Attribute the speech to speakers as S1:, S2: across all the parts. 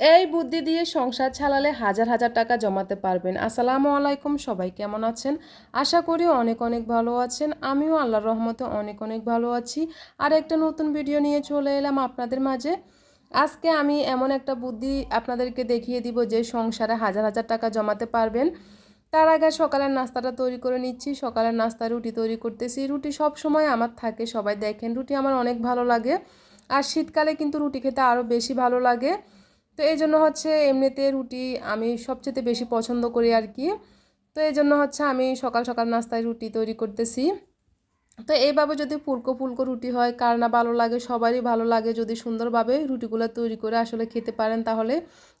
S1: এই বুদ্ধি দিয়ে সংসার চালালে হাজার হাজার টাকা জমাতে পারবেন। আসসালামু আলাইকুম, সবাই কেমন আছেন? আশা করি অনেক অনেক ভালো আছেন। আমিও আল্লাহর রহমতে অনেক অনেক ভালো আছি। আর একটা নতুন ভিডিও নিয়ে চলে এলাম আপনাদের মাঝে। আজকে আমি এমন একটা বুদ্ধি আপনাদেরকে দেখিয়ে দিব যে সংসারে হাজার হাজার টাকা জমাতে পারবেন। তার আগে সকালের নাস্তাটা তৈরি করে নিচ্ছি। সকালের নাস্তা রুটি তৈরি করতেছি। রুটি সব সময় আমার থাকে, সবাই দেখেন। রুটি আমার অনেক ভালো লাগে। আর শীতকালে কিন্তু রুটি খেতে আরও বেশি ভালো লাগে। তো এই জন্য হচ্ছে এমনিতে রুটি আমি সবচেয়ে বেশি পছন্দ করি আর কি। তো এই জন্য হচ্ছে আমি সকাল সকাল নাস্তায় রুটি তৈরি করতেছি। তো এইভাবে যদি ফুলকো ফুলকো রুটি হয়, কার না ভালো লাগে, সবারই ভালো লাগে, যদি সুন্দরভাবে রুটিগুলো তৈরি করে আসলে খেতে পারেন তাহলে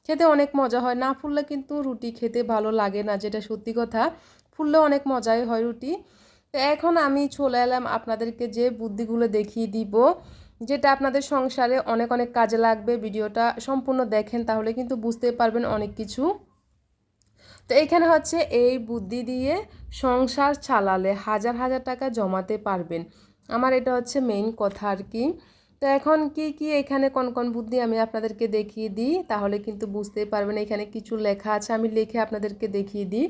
S1: খেতে অনেক মজা হয়। না ফুললে কিন্তু রুটি খেতে ভালো লাগে না, যেটা সত্যি কথা। ফুললে অনেক মজাই হয় রুটি। তো এখন আমি চলে এলাম আপনাদেরকে যে বুদ্ধিগুলো দেখিয়ে দিব। যেটা আপনাদের সংসারে অনেক অনেক কাজে লাগবে, ভিডিওটা সম্পূর্ণ দেখেন তাহলে কিন্তু বুঝতে পারবেন অনেক কিছু। তো এখানে হচ্ছে এই বুদ্ধি দিয়ে সংসার চালালে হাজার হাজার টাকা জমাতে পারবেন। আমার এটা হচ্ছে মেইন কথা আর কি। তো এখন কি কি এখানে কোন কোন বুদ্ধি আমি আপনাদেরকে দেখিয়ে দিই, তাহলে কিন্তু বুঝতেই পারবেন এখানে কিছু লেখা আছে, আমি লিখে আপনাদেরকে দেখিয়ে দিই।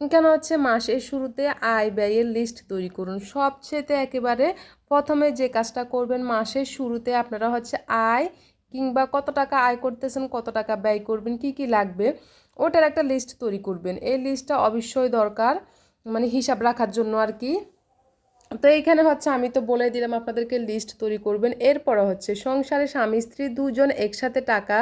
S1: কেন হচ্ছে মাসের শুরুতে আয় ব্যয়ের লিস্ট তৈরি করুন? সবচেয়েতে একেবারে প্রথমে যে কাজটা করবেন মাসের শুরুতে আপনারা হচ্ছে আয় কিংবা কত টাকা আয় করতেছেন, কত টাকা ব্যয় করবেন, কি কি লাগবে, ওটার একটা লিস্ট তৈরি করবেন। এই লিস্টটা অবশ্যই দরকার মানে হিসাব রাখার জন্য আর কি। তো এইখানে হচ্ছে আমি তো বলে দিলাম আপনাদেরকে লিস্ট তৈরি করবেন। এরপরে হচ্ছে সংসারে স্বামী স্ত্রী দুজন একসাথে টাকা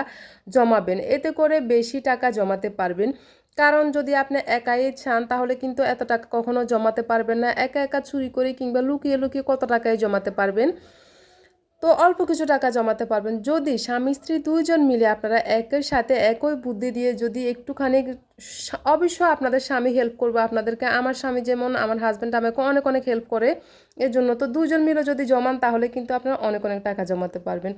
S1: জমাবেন। এতে করে বেশি টাকা জমাতে পারবেন। কারণ যদি আপনি একাই চান, তাহলে কিন্তু এত টাকা কখনো জমাতে পারবেন না। একা একা চুরি করে কিংবা লুকিয়ে লুকিয়ে কত টাকায় জমাতে পারবেন? তো অল্প কিছু টাকা জমাতে পারবেন। যদি স্বামী, স্ত্রী দুইজন মিলে আপনারা একের সাথে একই বুদ্ধি দিয়ে যদি একটুখানি অবশ্যই আপনাদের স্বামী হেল্প করবে, আপনাদেরকে, আমার স্বামী যেমন, আমার হাজব্যান্ড আমাকে অনেক অনেক হেল্প করে এর জন্য তো দুজন মিলে যদি জমান, তাহলে কিন্তু আপনারা অনেক অনেক টাকা জমাতে পারবেন।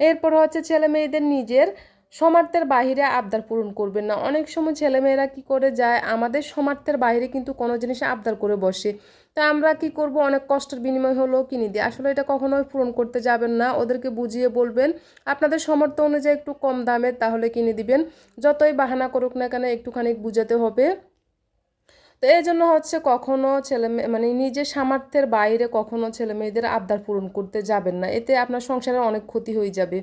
S1: এরপর হচ্ছে ছেলে মেয়েদের নিজের সমার্থের বাহিরে আবদার পূরণ করবেন না। অনেক সময় ছেলেমেয়েরা কি করে যায়, আমাদের সমার্থের বাইরে কিন্তু কোনো জিনিস আবদার করে বসে। তা আমরা কি করব? অনেক কষ্টের বিনিময় হলেও কিনে দিই। আসলে এটা কখনোই পূরণ করতে যাবেন না। ওদেরকে বুঝিয়ে বলবেন, আপনাদের সমর্থ অনুযায়ী একটু কম দামে তাহলে কিনে দিবেন। যতই বাহানা করুক না কেন একটুখানি বুঝাতে হবে। তো এই জন্য হচ্ছে কখনো ছেলে মানে নিজের সামর্থ্যের বাইরে কখনো ছেলে মেয়েদের আবদার পূরণ করতে যাবেন না। এতে আপনার সংসারে অনেক ক্ষতি হয়ে যাবে।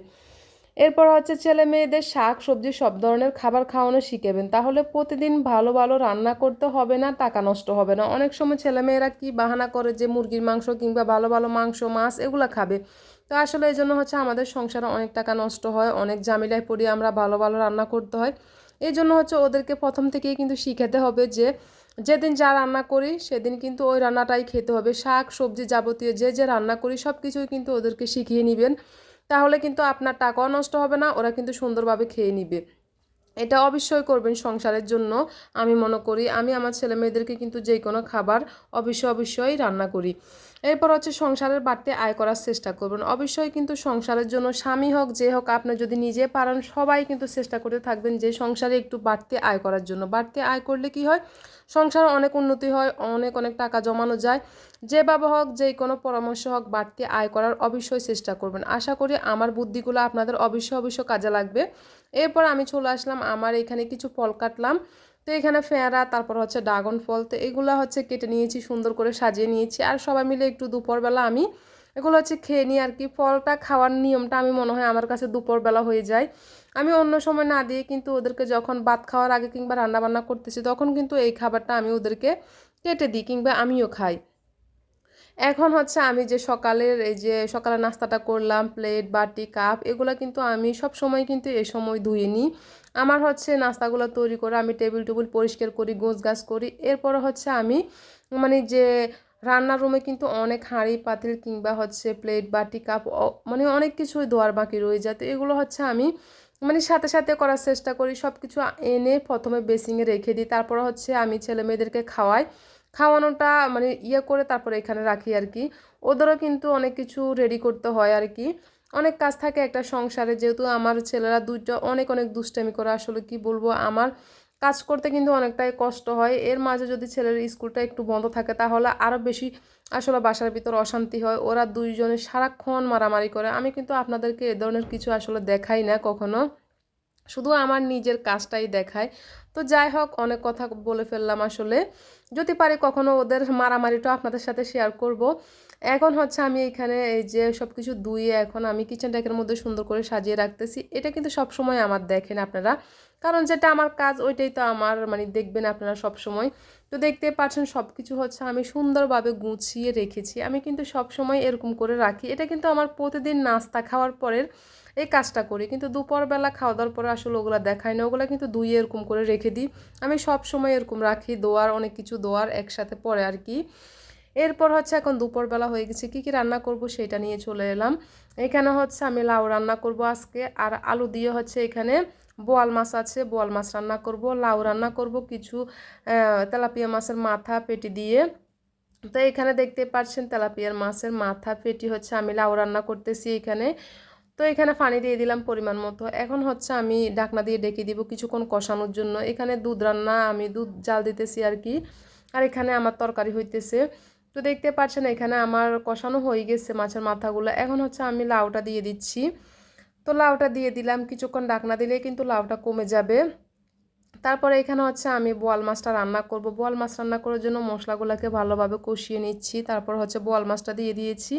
S1: এরপর হচ্ছে ছেলে মেয়েদের শাক, সবজি, সব ধরনের খাবার খাওয়ানো শিখেবেন। তাহলে প্রতিদিন ভালো ভালো রান্না করতে হবে না, টাকা নষ্ট হবে না। অনেক সময় ছেলেমেয়েরা কি বাহানা করে যে মুরগির মাংস কিংবা ভালো ভালো মাংস, মাছ এগুলো খাবে। তো আসলে এই জন্য হচ্ছে আমাদের সংসারে অনেক টাকা নষ্ট হয়, অনেক জামিলায় পড়ি আমরা ভালো ভালো রান্না করতে হয়। এই জন্য হচ্ছে ওদেরকে প্রথম থেকেই কিন্তু শিখাতে হবে যে, যেদিন যা রান্না করি, সেদিন কিন্তু ওই রান্নাটাই খেতে হবে। শাক, সবজি যাবতীয় যে যে রান্না করি সব কিছুই কিন্তু ওদেরকে শিখিয়ে নেবেন। তাহলে কিন্তু আপনার টাকাও নষ্ট হবে না, ওরা কিন্তু সুন্দরভাবে খেয়ে নিবে। এটা অবশ্যই করবেন সংসারের জন্য, আমি মনে করি। আমি আমার ছেলে মেয়েদেরকে কিন্তু যে কোনো খাবার অবশ্যই অবশ্যই রান্না করি। এরপর হচ্ছে সংসারের বাড়তে আয় করার চেষ্টা করবেন। অবশ্যই কিন্তু সংসারের জন্য স্বামী হোক, যে হোক, আপনি যদি নিজে পারেন, সবাই কিন্তু চেষ্টা করতে থাকবেন যে সংসারে একটু বাড়তে আয় করার জন্য। বাড়তে আয় করলে কি হয়? সংসারে অনেক উন্নতি হয়, অনেক অনেক টাকা জমানো যায়। যেভাবে হোক, যে কোনো পরামর্শ হোক, বাড়তি আয় করার অবশ্যই চেষ্টা করবেন। আশা করি আমার বুদ্ধিগুলো আপনাদের অবশ্যই অবশ্যই কাজে লাগবে। এরপর আমি চলে আসলাম, আমার এখানে কিছু ফল কাটলাম। তো এখানে ফেঁড়া তারপর হচ্ছে ড্রাগন ফল, তো এগুলো হচ্ছে কেটে নিয়েছি, সুন্দর করে সাজিয়ে নিয়েছি। আর সবাই মিলে একটু দুপুরবেলা আমি এগুলো হচ্ছে খেয়ে নিই আর কি ফলটা খাওয়ার নিয়মটা আমি মনে হয় আমার কাছে দুপুরবেলা হয়ে যায়। আমি অন্য সময় না দিয়ে কিন্তু ওদেরকে যখন ভাত খাওয়ার আগে কিংবা রান্নাবান্না করতেছি, তখন কিন্তু এই খাবারটা আমি ওদেরকে কেটে দিই কিংবা আমিও খাই। এখন হচ্ছে আমি যে সকালের এই যে সকালের নাস্তাটা করলাম, প্লেট, বাটি, কাপ, এগুলো কিন্তু আমি সব সময় কিন্তু এ সময় ধুয়ে নিই। আমার হচ্ছে নাস্তাগুলো তৈরি করে আমি টেবিল টেবিল পরিষ্কার করি, গোছ গাছ করি। এরপর হচ্ছে আমি মানে যে রান্নার রুমে কিন্তু অনেক হাঁড়ি, পাতিল কিংবা হচ্ছে প্লেট, বাটি, কাপ মানে অনেক কিছুই ধোয়ার বাকি রয়ে যায়। তো এগুলো হচ্ছে আমি মানে সাথে সাথে করার চেষ্টা করি সব কিছু এনে প্রথমে বেসিংয়ে রেখে দিই। তারপর হচ্ছে আমি ছেলে মেয়েদেরকে খাওয়াই। খাওয়ানোটা মানে ইয়ে করে তারপরে এখানে রাখি আর কি। ওদেরও কিন্তু অনেক কিছু রেডি করতে হয় আর কি। অনেক কাজ থাকে একটা সংসারে, যেহেতু আমার ছেলেরা দুইটা অনেক অনেক দুষ্টামি করে। আসলে কি বলব, আমার কাজ করতে কিন্তু অনেকটাই কষ্ট হয়। এর মাঝে যদি ছেলের স্কুলটা একটু বন্ধ থাকে, তাহলে আরও বেশি আসলে বাসার ভিতর অশান্তি হয়। ওরা দুইজনে সারাক্ষণ মারামারি করে। আমি কিন্তু আপনাদেরকে এ ধরনের কিছু আসলে দেখাই না কখনো। শুধু আমার নিজের কাজটাই দেখায়। তো যাই হোক, অনেক কথা বলে ফেললাম আসলে। যদি পারি কখনো ওদের মারামারিটাও আপনাদের সাথে শেয়ার করব। এখন হচ্ছে আমি এখানে এই যে সব কিছু ধুয়ে এখন আমি কিচেন ট্যাকের মধ্যে সুন্দর করে সাজিয়ে রাখতেছি। এটা কিন্তু সব সময় আমার দেখেন আপনারা। কারণ যেটা আমার কাজ, ওইটাই তো আমার মানে দেখবেন আপনারা সব সময় তো দেখতে পাচ্ছেন সব কিছু হচ্ছে আমি সুন্দরভাবে গুছিয়ে রেখেছি। আমি কিন্তু সব সময় এরকম করে রাখি। এটা কিন্তু আমার প্রতিদিন নাস্তা খাওয়ার পরের এই কাজটা করি। কিন্তু দুপুরবেলা খাওয়া দাওয়ার পরে আসলে ওগুলো দেখাই না। ওগুলো কিন্তু দুই এরকম করে রেখে দিই। আমি সব সময় এরকম রাখি, দোয়ার, অনেক কিছু দোয়ার একসাথে পরে আর কি। এরপর হচ্ছে এখন দুপুরবেলা হয়ে গেছে, কি কি রান্না করব সেটা নিয়ে চলে এলাম। এখানে হচ্ছে আমি লাউ রান্না করব আজকে, আর আলু দিয়ে হচ্ছে এখানে বোয়াল মাছ আছে, বোয়াল মাছ রান্না করব। লাউ রান্না করব কিছু তেলাপিয়া মাছের মাথা পেটি দিয়ে। তো এখানে দেখতে পাচ্ছেন তেলাপিয়ার মাছের মাথা পেটি হচ্ছে আমি লাউ রান্না করতেছি এখানে। তো এখানে পানি দিয়ে দিলাম পরিমাণ মতো। এখন হচ্ছে আমি ডাকনা দিয়ে ডেকে দিব কিছুক্ষণ কষানোর জন্য। এখানে দুধ রান্না, আমি দুধ জাল দিতেছি আর কি। আর এখানে আমার তরকারি হইতেছে। তো দেখতে পাচ্ছেন এখানে আমার কষানো হয়ে গেছে মাছের মাথাগুলো। এখন হচ্ছে আমি লাউটা দিয়ে দিচ্ছি। তো লাউটা দিয়ে দিলাম। কিছুক্ষণ ডাকনা দিলে কিন্তু লাউটা কমে যাবে। তারপরে এখানে হচ্ছে আমি বোয়াল মাছটা রান্না করব। বোয়াল মাছ রান্না করার জন্য মশলাগুলোকে ভালোভাবে কষিয়ে নিচ্ছি, তারপর হচ্ছে বোয়াল মাছটা দিয়ে দিয়েছি।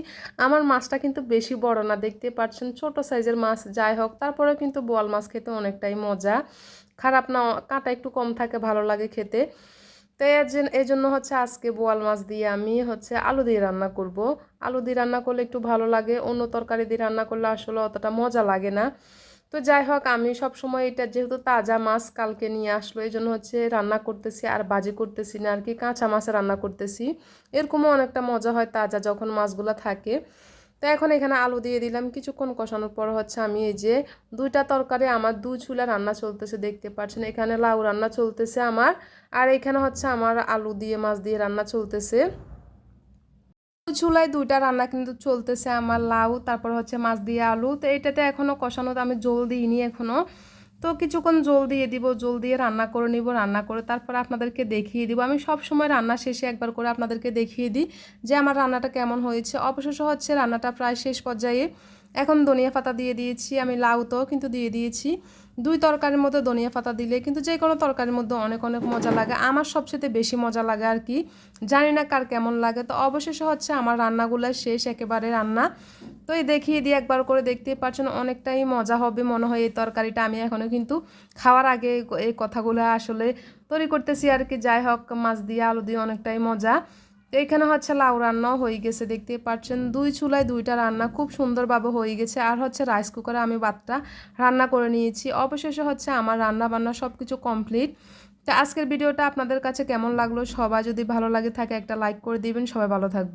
S1: আমার মাছটা কিন্তু বেশি বড় না, দেখতে পাচ্ছেন ছোট সাইজের মাছ যাই হোক, তারপরে কিন্তু বোয়াল মাছ খেতে অনেকটাই মজা। খারাপ না, কাঁটা একটু কম থাকে, ভালো লাগে খেতে। তো এই জন্য হচ্ছে আজকে বোয়াল মাছ দিয়ে আমি হচ্ছে আলু দিয়ে রান্না করব। আলু দিয়ে রান্না করলে একটু ভালো লাগে, অন্য তরকারি দিয়ে রান্না করলে আসলে অতটা মজা লাগে না। তো যাই হোক, আমি সব সময় এটা যেহেতু তাজা মাছ কালকে নিয়ে আসলো এই জন্য হচ্ছে রান্না করতেছি আর বাজি করতেছি না, আর কি কাঁচা মাছে রান্না করতেছি। এরকমও অনেকটা মজা হয় তাজা যখন মাছগুলো থাকে। তো এখন এখানে আলু দিয়ে দিলাম, কিছুক্ষণ কষানোর পর হচ্ছে আমি এই যে দুইটা তরকারি, আমার দু চুলা রান্না চলতেছে, দেখতে পাচ্ছেন এখানে লাউ রান্না চলতেছে আমার, আর এখানে হচ্ছে আমার আলু দিয়ে, মাছ দিয়ে রান্না চলতেছে। চুলায় দুইটা রান্না কিন্তু চলতেছে আমার লাউ, তারপর হচ্ছে মাছ দিয়ে আলু। তো এটাতে এখনও কষানো আমি জল দিইনি এখনও তো কিছুক্ষণ জল দিয়ে দিব, জল দিয়ে রান্না করে নিব, রান্না করে তারপর আপনাদেরকে দেখিয়ে দিব। আমি সব সময় রান্না শেষে একবার করে আপনাদেরকে দেখিয়ে দিই যে আমার রান্নাটা কেমন হয়েছে। অবশেষ হচ্ছে রান্নাটা প্রায় শেষ পর্যায়ে। এখন ধনিয়া পাতা দিয়ে দিয়েছি, আমি লাউ তো কিন্তু দিয়ে দিয়েছি। দুই তরকারির মধ্যে ধনিয়া পাতা দিলে কিন্তু যে কোনো তরকারির মধ্যে অনেক অনেক মজা লাগে। আমার সবচেয়ে বেশি মজা লাগে আর কি। জানি না কার কেমন লাগে। তো অবশেষে হচ্ছে আমার রান্নাগুলো শেষ, একেবারে রান্না। তো এই দেখিয়ে দিয়ে একবার করে দেখতেই পাচ্ছেন অনেকটাই মজা হবে। মনে হয় এই তরকারিটা আমি এখনও কিন্তু খাওয়ার আগে এই কথাগুলো আসলে তৈরি করতেছি আর কি। যাই হোক, মাছ দিয়ে আলু দিয়ে অনেকটাই মজা। এখানে হচ্ছে লাউ রান্নাও হয়ে গেছে দেখতে পাচ্ছেন। দুই চুলায় দুইটা রান্না খুব সুন্দরভাবে হয়ে গেছে। আর হচ্ছে রাইস কুকারে আমি ভাতটা রান্না করে নিয়েছি। অবশেষে হচ্ছে আমার রান্না বান্না সব কিছু কমপ্লিট তো আজকের ভিডিওটা আপনাদের কাছে কেমন লাগল? সবাই যদি ভালো লাগে থাকে একটা লাইক করে দিবেন। সবাই ভালো থাকবে